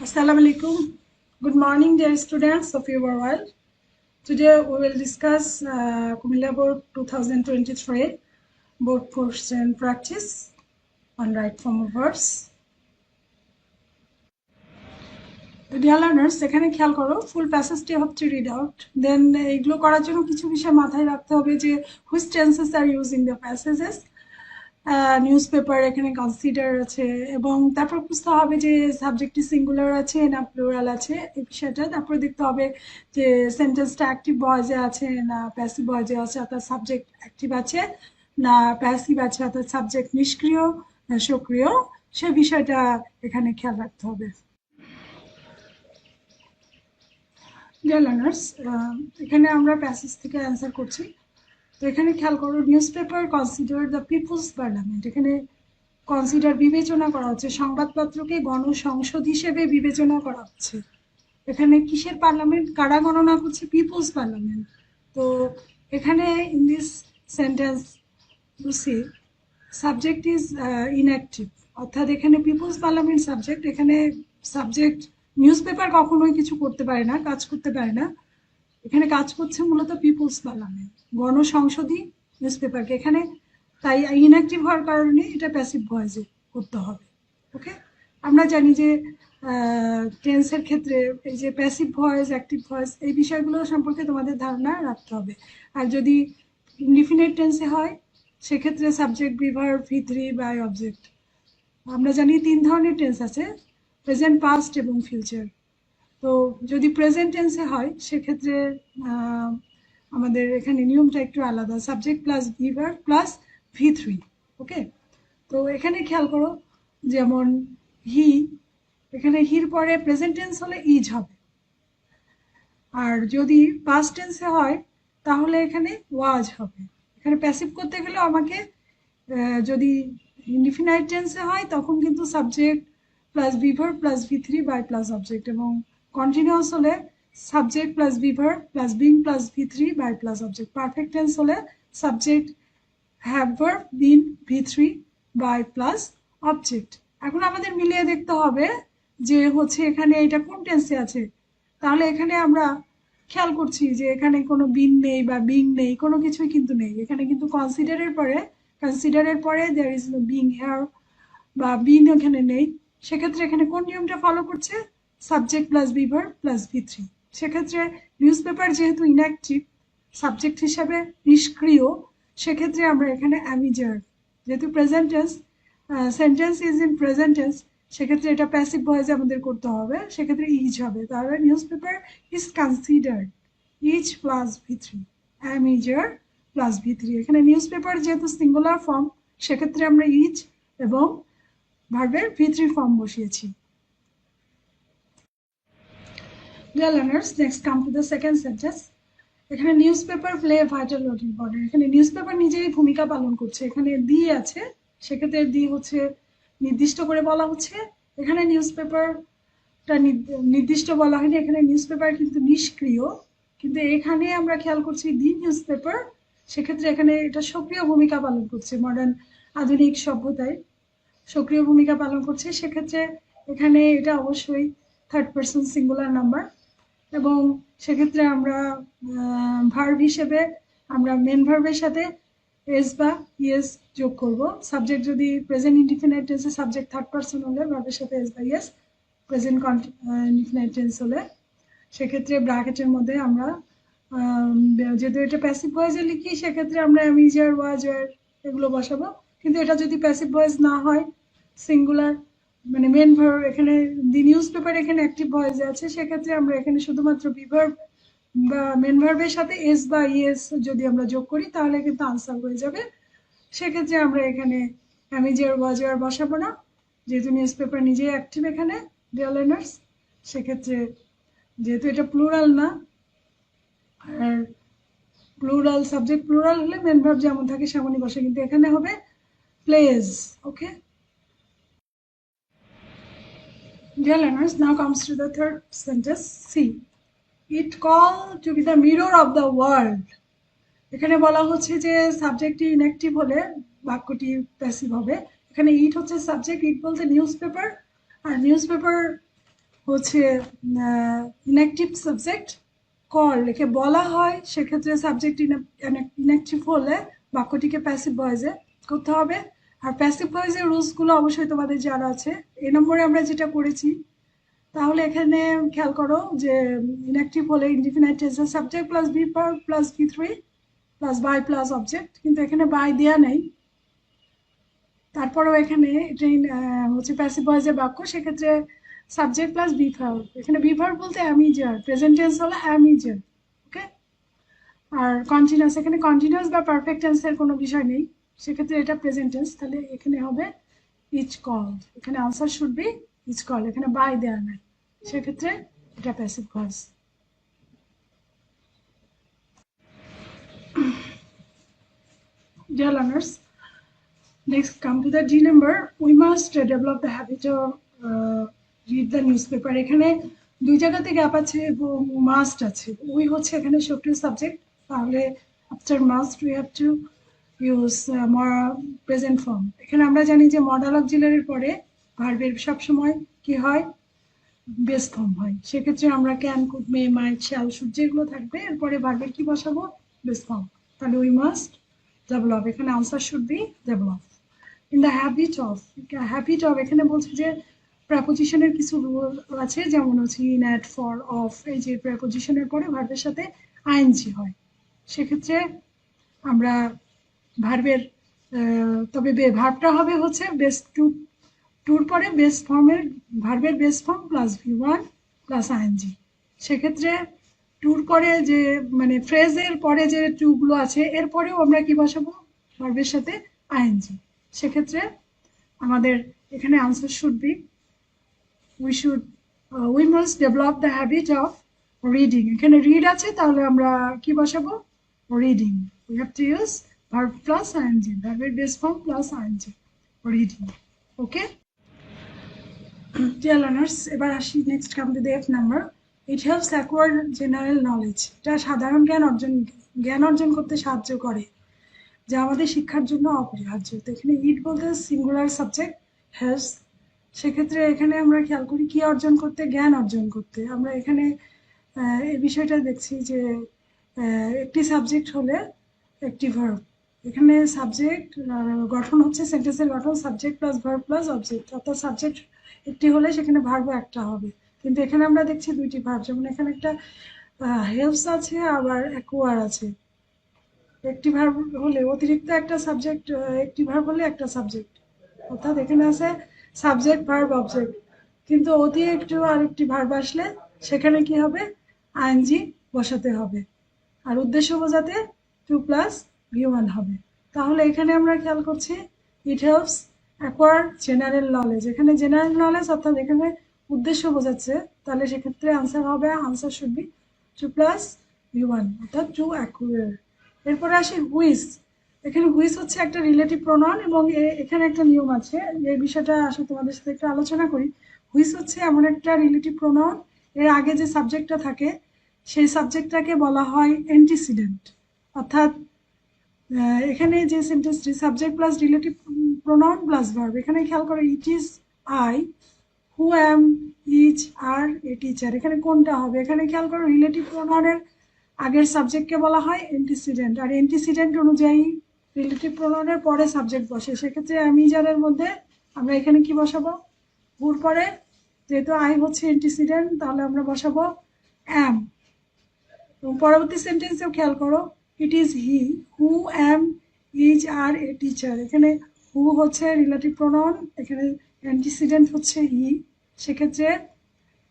Assalamu alaikum. Good morning, dear students of your world. Today we will discuss uh, Kumilla Board 2023 board question practice on right form of verbs. Dear learners এখানে খেয়াল করো full প্যাসেজটি হচ্ছে read out দেন এগুলো করার জন্য কিছু বিষয় মাথায় রাখতে হবে যে which tenses are use in the passages newspaper এখানে কনসিডার আছে এবং তারপর বুঝতে হবে যে সাবজেক্টটি সিঙ্গুলার আছে না প্লুরাল আছে এই বিষয়টা। তারপর দেখতে হবে যে সেন্টেন্সটা অ্যাক্টিভ ভয়েসে আছে না প্যাসিভ ভয়েসে আছে অর্থাৎ সাবজেক্ট অ্যাক্টিভ আছে না প্যাসিভ আছে অর্থাৎ সাবজেক্ট নিষ্ক্রিয়, না সক্রিয়। সে বিষয়টা এখানে খেয়াল রাখতে হবে। ডিয়ার লার্নার্স এখানে আমরা প্যাসেজ থেকে অ্যান্সার করছি। তো এখানে খেয়াল করো newspaper consider the people's parliament এখানে কনসিডার বিবেচনা করা হচ্ছে, সংবাদপত্রকে গণসংসদ হিসেবে বিবেচনা করা হচ্ছে। এখানে কিসের পার্লামেন্ট কারা গণনা করছে? পিপুলস পার্লামেন্ট তো এখানে in this sentence the subject is inactive অর্থাৎ এখানে পিপুলস পার্লামেন্ট সাবজেক্ট এখানে সাবজেক্ট নিউজ পেপার কখনোই কিছু করতে পারে না, কাজ করতে পারে না। এখানে কাজ করছে মূলত পিপুলস পার্লামেন্ট গণসংসদী নিউজ পেপারকে এখানে তাই ইনঅ্যাক্টিভ হওয়ার কারণে এটা প্যাসিভ ভয়েসে করতে হবে ওকে আমরা জানি যে টেন্সের ক্ষেত্রে এই যে প্যাসিভ ভয়েস অ্যাক্টিভ ভয়েস এই বিষয়গুলো সম্পর্কে তোমাদের ধারণা রাখতে হবে। আর যদি ইনডিফিনেট টেন্সে হয়, সেক্ষেত্রে subject be verb V three by object আমরা জানি তিন ধরনের টেন্স আছে প্রেজেন্ট পাস্ট এবং ফিউচার তো যদি প্রেজেন্ট টেন্সে হয়, সেক্ষেত্রে আমাদের এখানে নিয়মটা একটু আলাদা। সাবজেক্ট প্লাস ভিভার প্লাস ভি থ্রি ওকে তো এখানে খেয়াল করো, যেমন হি এখানে হির পরে প্রেজেন্ট টেন্স হলে ইজ হবে। আর যদি পাস্ট টেন্সে হয়, তাহলে এখানে ওয়াজ হবে। এখানে প্যাসিভ করতে গেলে আমাকে যদি ইনডিফিনাইট টেন্সে হয়, তখন কিন্তু subject plus ভিভার plus V three by plus object এবং কন্টিনিউয়াস হলে subject plus ভিভার plus being plus V three by plus object. Perfect tense হলে subject have verb, been V three by plus object. এখন আমাদের মিলিয়ে দেখতে হবে যে হচ্ছে এখানে এটা কোন টেন্সে আছে। তাহলে এখানে আমরা খেয়াল করছি যে এখানে কোনো বিন নেই বা বিং নেই, কোনো কিছুই কিন্তু নেই। এখানে কিন্তু কনসিডারের পরে কনসিডারের পরে there is no being here বা বিন এখানে নেই। সেক্ষেত্রে এখানে কোন নিয়মটা ফলো করছে? Subject plus be verb plus V three সেক্ষেত্রে নিউজ পেপার যেহেতু ইনঅ্যাক্টিভ সাবজেক্ট হিসাবে নিষ্ক্রিয়, সেক্ষেত্রে আমরা এখানে অ্যামিজার যেহেতু present tense sentence is in present tense সেক্ষেত্রে এটা প্যাসিভ ভয়েসে আমাদের করতে হবে, সেক্ষেত্রে ইজ হবে। তাহলে newspaper is considered is plus V three am is are plus V three এখানে নিউজ পেপার যেহেতু সিঙ্গুলার ফর্ম সেক্ষেত্রে আমরা ইজ এবং ভার্বের ভি থ্রি ফর্ম বসিয়েছি। Dear learners, next come to the second sentence. এখানে newspaper play vital role important এখানে newspaper নিজেই ভূমিকা পালন করছে। এখানে দি আছে সেক্ষেত্রে দি হচ্ছে নির্দিষ্ট করে বলা হচ্ছে। এখানে নিউজ পেপারটা নির্দিষ্ট বলা হয়নি। এখানে নিউজ পেপার কিন্তু নিষ্ক্রিয়। কিন্তু এখানে আমরা খেয়াল করছি দি নিউজ পেপার সেক্ষেত্রে এখানে এটা সক্রিয় ভূমিকা পালন করছে। মডার্ন আধুনিক সভ্যতায় সক্রিয় ভূমিকা পালন করছে। সেক্ষেত্রে এখানে এটা অবশ্যই থার্ড পার্সন সিঙ্গুলার নাম্বার এবং সেক্ষেত্রে আমরা ভার্ব হিসেবে আমরা মেন ভার্বের সাথে এস বা ইয়েস যোগ করব। সাবজেক্ট যদি প্রেজেন্ট ইনডিফিনাইট টেন্সে সাবজেক্ট থার্ড পার্সন হলে ভার্বের সাথে এস বা ইয়েস প্রেজেন্ট ইনডিফিনাইট টেন্স হলে, সেক্ষেত্রে ব্র্যাকেটের মধ্যে আমরা যেহেতু এটা প্যাসিভ ভয়েসে লিখি, সেক্ষেত্রে আমরা অ্যামিজার ওয়াজার এগুলো বসাবো। কিন্তু এটা যদি প্যাসিভ ভয়েস না হয় সিঙ্গুলার মানে মেন ভার্ব এখানে দি নিউজ পেপার এখানে অ্যাক্টিভ ভয়েস আছে, সেক্ষেত্রে আমরা এখানে শুধুমাত্র বিভার্ব বা মেন ভার্বের সাথে এস বা ইএস যদি আমরা যোগ করি, তাহলে কিন্তু আনসার হয়ে যাবে। সেক্ষেত্রে আমরা এখানে অ্যামিজার ওয়াজার বসাবো না, যেহেতু নিউজ পেপার নিজেই অ্যাক্টিভ এখানে ডিয়ার সেক্ষেত্রে যেহেতু এটা প্লুরাল না, আর প্লুরাল সাবজেক্ট প্লুরাল হলে মেন ভার্ব যেমন থাকে, সেমনই বসে কিন্তু এখানে হবে plays okay Dear learners, now comes to the third sentence. See, it called to be the mirror of the world. এখানে বলা হচ্ছে যে সাবজেক্টটি ইনঅ্যাক্টিভ হলে বাক্যটি প্যাসিভ হবে এখানে ইট হচ্ছে সাবজেক্ট ইট বলতে নিউজ পেপার আর নিউজ পেপার হচ্ছে ইনঅ্যাক্টিভ সাবজেক্ট কল লিখে বলা হয় সেক্ষেত্রে সাবজেক্ট ইনঅ্যাক্টিভ হলে বাক্যটিকে প্যাসিভ ভয়েসে করতে হবে আর প্যাসিভ ভয়েসের রুলসগুলো অবশ্যই তোমাদের জানা আছে। এই নম্বরে আমরা যেটা করেছি, তাহলে এখানে খেয়াল করো যে ইনঅ্যাক্টিভ হলে ইনডিফিনাইট টেন্সের subject plus be per plus V three plus by plus object কিন্তু এখানে বাই দেওয়া নেই। তারপরেও এখানে এটা হচ্ছে প্যাসিভ ভয়েসের বাক্য, সেক্ষেত্রে সাবজেক্ট প্লাস বি ভার্ব এখানে বি ভার্ব বলতে am is are present tense হলো অ্যামিজার ওকে আর কন্টিনিউয়াস এখানে কন্টিনিউয়াস বা পারফেক্ট টেন্সের কোনো বিষয় নেই। সেক্ষেত্রে এটা প্রেজেন্ট টেন্স তাহলে এখানে হবে ইচ কল এখানে answer should be is called এখানে বাই দেওয়া নাই সেক্ষেত্রে এটা passive voice Dear learners, next come to the D number. We must develop the habit of uh, read the newspaper. এখানে দুই জায়গাতে গ্যাপ আছে এবং মাস্ট আছে উই হচ্ছে এখানে সক্রিয় সাবজেক্ট তাহলে after must we have to use present form এখানে আমরা জানি যে মডাল অক্সিলারির পরে ভার্বের সবসময় কি হয়? বেস ফর্ম হয়। সেক্ষেত্রে আমরা can could may might shall should যেগুলো থাকবে, এরপরে ভার্বের কি বসাবো? বেস ফর্ম তাহলে উই মাস্ট ডেভেলপ এখানে answer should be develop in the habit of habit of এখানে বলছে যে প্রেপোজিশনের কিছু রুল আছে, যেমন হচ্ছে ইন অ্যাট ফর অফ এই যে প্রেপোজিশনের পরে ভার্বের সাথে আইএনজি হয়। সেক্ষেত্রে আমরা ভার্বের তবে ভার্বটা হবে হচ্ছে বেস্ট টু টুর পরে বেস্ট ফর্মের ভার্বের best form plus V one plus ING সেক্ষেত্রে টুর পরে যে মানে ফ্রেজের পরে যে টুগুলো আছে এরপরেও আমরা কি বসাবো? ভার্বের সাথে আইএনজি সেক্ষেত্রে আমাদের এখানে answer should be we should we must develop the habit of reading এখানে রিড আছে, তাহলে আমরা কি বসাবো? Reading we have to use verb plus ING ভার্বের base form plus ING reading okay dear learners এবার আসি next come to the F number it helps acquired general knowledge এটা সাধারণ জ্ঞান অর্জন জ্ঞান অর্জন করতে সাহায্য করে, যা আমাদের শিক্ষার জন্য অপরিহার্য। তো এখানে ইট বলতে সিঙ্গুলার সাবজেক্ট হেল্পস সেক্ষেত্রে এখানে আমরা খেয়াল করি কি অর্জন করতে, জ্ঞান অর্জন করতে। আমরা এখানে এই বিষয়টা দেখছি যে একটি সাবজেক্ট হলে একটি ভার্ব এখানে সাবজেক্ট গঠন হচ্ছে সেন্টেন্সের গঠন subject plus verb plus object অর্থাৎ সাবজেক্ট একটি হলে সেখানে ভার্বও একটা হবে। কিন্তু এখানে আমরা দেখছি দুইটি ভার্ব যেমন এখানে একটা হেল্পস আছে, আবার অ্যাকোয়ার আছে। একটি ভার্ব হলে অতিরিক্ত একটা সাবজেক্ট একটি ভার্ব হলে একটা সাবজেক্ট অর্থাৎ এখানে আছে সাবজেক্ট ভার্ব অবজেক্ট কিন্তু অতি একটু আরেকটি ভার্ব আসলে সেখানে কি হবে? আইএনজি বসাতে হবে। আর উদ্দেশ্য বোঝাতে টু প্লাস ভি হবে। তাহলে এখানে আমরা খেয়াল করছি it helps acquire general knowledge এখানে জেনারেল নলেজ অর্থাৎ এখানে উদ্দেশ্য বোঝাচ্ছে, তাহলে সেক্ষেত্রে আনসার হবে answer should be to plus V one অর্থাৎ টু অ্যাকুয়ার এরপরে আসি হুইস এখানে হুইস হচ্ছে একটা রিলেটিভ প্রণয়ন এবং এখানে একটা নিয়ম আছে। এই বিষয়টা আসলে তোমাদের সাথে একটু আলোচনা করি। হুইস হচ্ছে এমন একটা রিলেটিভ প্রণয়ন এর আগে যে সাবজেক্টটা থাকে, সেই সাবজেক্টটাকে বলা হয় অ্যান্টিসিডেন্ট অর্থাৎ এখানে যে সেন্টেন্সটি subject plus relative pronoun plus verb এখানে খেয়াল করো it is I who am is are a teacher এখানে কোনটা হবে? এখানে খেয়াল করো রিলেটিভ প্রোনাউনের আগের সাবজেক্টকে বলা হয় অ্যান্টিসিডেন্ট আর অ্যান্টিসিডেন্ট অনুযায়ী রিলেটিভ প্রোনাউনের পরে সাবজেক্ট বসে। সেক্ষেত্রে অ্যামিজারের মধ্যে, আমরা এখানে কি বসাবো? হুর পরে যেহেতু আই হচ্ছে অ্যান্টিসিডেন্ট তাহলে আমরা বসাবো অ্যাম এবং পরবর্তী সেন্টেন্সেও খেয়াল করো it is he who am is are a teacher এখানে হু হচ্ছে রিলেটিভ প্রোনাউন এখানে অ্যান্টিসিডেন্ট হচ্ছে হি সেক্ষেত্রে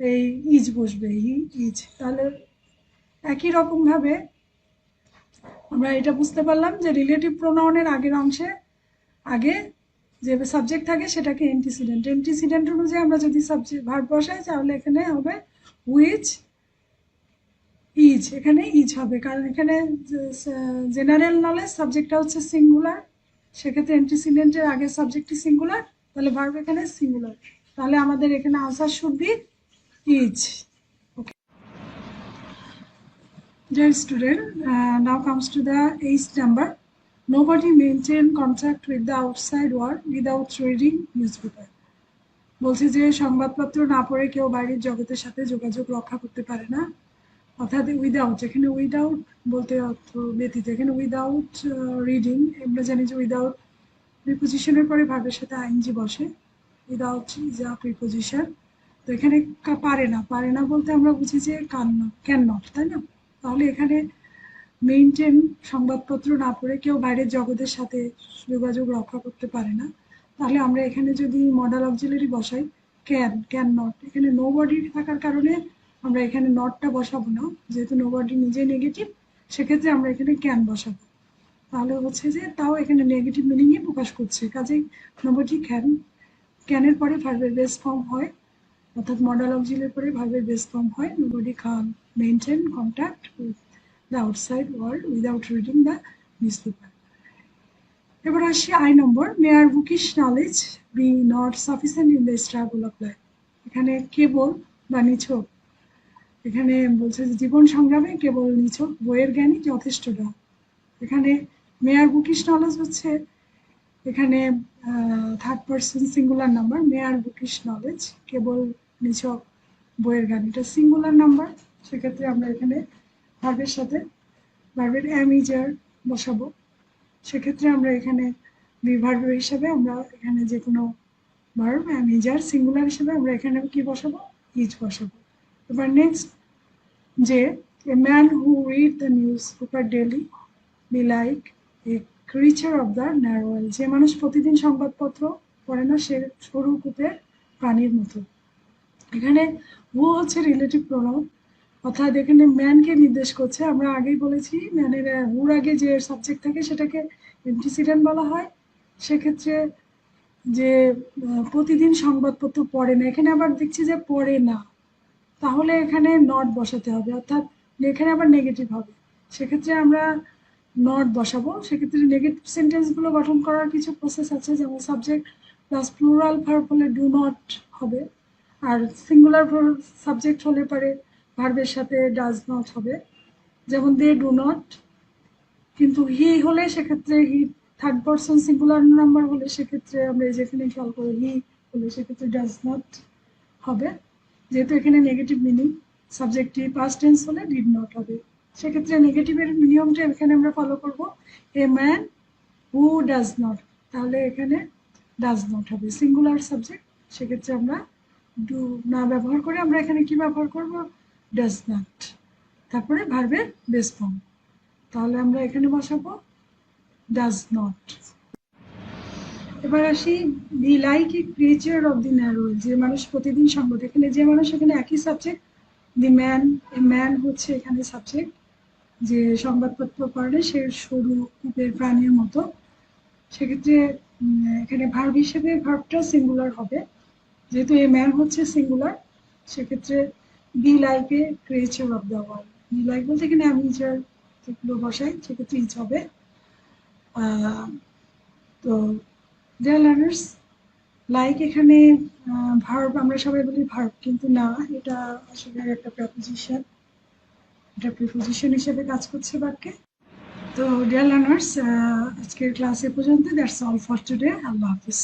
এই ইজ বসবে হি ইজ তাহলে একই রকমভাবে আমরা এটা বুঝতে পারলাম যে রিলেটিভ প্রোনাউনের আগের অংশে আগে যে সাবজেক্ট থাকে সেটাকে অ্যান্টিসিডেন্ট অ্যান্টিসিডেন্ট অনুযায়ী আমরা যদি সাবজেক্ট ভার্ব বসাই, তাহলে এখানে হবে হুইচ ইজ এখানে ইজ হবে কারণ এখানে জেনারেল নলেজ সাবজেক্টটা হচ্ছে সিঙ্গুলার সেক্ষেত্রে অ্যান্টিসিডেন্টের আগের সাবজেক্টটি সিঙ্গুলার তাহলে ভার্ব এখানে সিঙ্গুলার তাহলে আমাদের এখানে answer should be is okay Dear student, uh, now comes to the eighth number. Nobody maintain contact with the outside world without reading newspaper. বলছে যে সংবাদপত্র না পড়ে কেউ বাইরের জগতের সাথে যোগাযোগ রক্ষা করতে পারে না অর্থাৎ উইদাউট এখানে উইদাউট বলতে অর্থ ব্যতীত এখানে উইদাউট রিডিং আমরা জানি যে উইদাউট প্রিপোজিশনের পরে ভাবের সাথে আইনজি বসে। উইদাউট ইজ আ প্রিপোজিশন তো এখানে পারে না পারে না বলতে আমরা বুঝি যে কান ক্যান নট তাই না? তাহলে এখানে মেইনটেন সংবাদপত্র না পড়ে কেউ বাইরের জগতের সাথে যোগাযোগ রক্ষা করতে পারে না। তাহলে আমরা এখানে যদি মডেল অক্সিলারি বসাই ক্যান ক্যান নট এখানে নো বডি থাকার কারণে আমরা এখানে নটটা বসাবো না। যেহেতু নো বডি নিজে নেগেটিভ সেক্ষেত্রে আমরা এখানে ক্যান বসাবো। তাহলে হচ্ছে যে তাও এখানে নেগেটিভ মিনিংয়ে প্রকাশ করছে। কাজেই নোবডি ক্যান ক্যানের পরে ভার্বের বেস ফর্ম হয়। অর্থাৎ মডেল অক্সিলের পরে ভার্বের বেস ফর্ম হয়। Nobody can maintain contact with the outside world without reading the newspaper এবার আসি I number. Mere bookish knowledge be not sufficient in the struggle of life এখানে কেবল বা নিছক? এখানে বলছে যে জীবন সংগ্রামে কেবল নিছক বইয়ের জ্ঞানই যথেষ্ট না। এখানে মেয়ার বুকিশ নলেজ হচ্ছে, এখানে থার্ড পার্সন সিঙ্গুলার নাম্বার মেয়ার বুকিশ নলেজ, কেবল নিছক বইয়ের জ্ঞান। এটা সিঙ্গুলার নাম্বার সেক্ষেত্রে আমরা এখানে ভার্বের সাথে ভার্বের অ্যামিজার বসাবো। সেক্ষেত্রে আমরা এখানে বিভার্ব হিসাবে আমরা এখানে যে কোনো ভার্ব অ্যামিজার সিঙ্গুলার হিসাবে আমরা এখানে কি বসাবো? ইজ বসাবো। এবার নেক্সট যে a man who read the newspaper daily be like a creature of the narrow well যে মানুষ প্রতিদিন সংবাদপত্র পড়ে না, সে সরু কূপের প্রাণীর মতো। এখানে হু হচ্ছে রিলেটিভ প্রোনাউন অর্থাৎ এখানে ম্যানকে নির্দেশ করছে। আমরা আগেই বলেছি ম্যানের হুর আগে যে সাবজেক্ট থাকে সেটাকে অ্যান্টিসিডেন্ট বলা হয়। সেক্ষেত্রে যে প্রতিদিন সংবাদপত্র পড়ে না। এখানে আবার দেখছি যে পড়ে না। তাহলে এখানে নট বসাতে হবে। অর্থাৎ এখানে আবার নেগেটিভ হবে। সেক্ষেত্রে আমরা নট বসাবো। সেক্ষেত্রে নেগেটিভ সেন্টেন্সগুলো গঠন করার কিছু প্রসেস আছে, যেমন সাবজেক্ট প্লাস প্লুরাল ভার্ব হলে ডু নট হবে। আর সিঙ্গুলার সাবজেক্ট হলে পারে ভার্বের সাথে ডাজ নট হবে। যেমন দে ডু নট কিন্তু হি হলে সেক্ষেত্রে he third person singular number হলে সেক্ষেত্রে আমরা যেখানে খেয়াল করি হি হলে সেক্ষেত্রে ডাজ নট হবে। যেহেতু এখানে নেগেটিভ মিনিং সাবজেক্টটি পাস্ট টেন্স হলে ডিড নট হবে। সেক্ষেত্রে নেগেটিভের নিয়মটা এখানে আমরা ফলো করব। A man who does not তাহলে এখানে ডাজ নট হবে। সিঙ্গুলার সাবজেক্ট সেক্ষেত্রে আমরা ডু না ব্যবহার করে আমরা এখানে কি ব্যবহার করব? ডাজ নট তারপরে ভার্বের বেস ফর্ম তাহলে আমরা এখানে বসাবো ডাজ নট এবার আসি the like a creature of the ন্যারোয়েল যে মানুষ প্রতিদিন সংবাদ এখানে, যে মানুষ এখানে একই subject the man, a man হচ্ছে এখানে সাবজেক্ট যে সংবাদপত্র পড়ে সে সরু কূপের প্রাণীর মতো। সেক্ষেত্রে এখানে ভার্ব হিসেবে ভার্বটা সিঙ্গুলার হবে। যেহেতু এ ম্যান হচ্ছে সিঙ্গুলার সেক্ষেত্রে be like a creature of the world be like বলতে এখানে আমি যার যেগুলো বসাই, সেক্ষেত্রে ইচ হবে। তো ডিয়ার লার্নার্স লাইক এখানে ভার্ব আমরা সবাই বলি ভার্ব কিন্তু না, এটা আসলে একটা প্রেপোজিশন এটা প্রিপোজিশন হিসেবে কাজ করছে বাক্যে। তো ডিয়ার লার্নার্স আজকের ক্লাস এ পর্যন্ত দ্যাটস অল ফর আল্লাহ হাফিজ।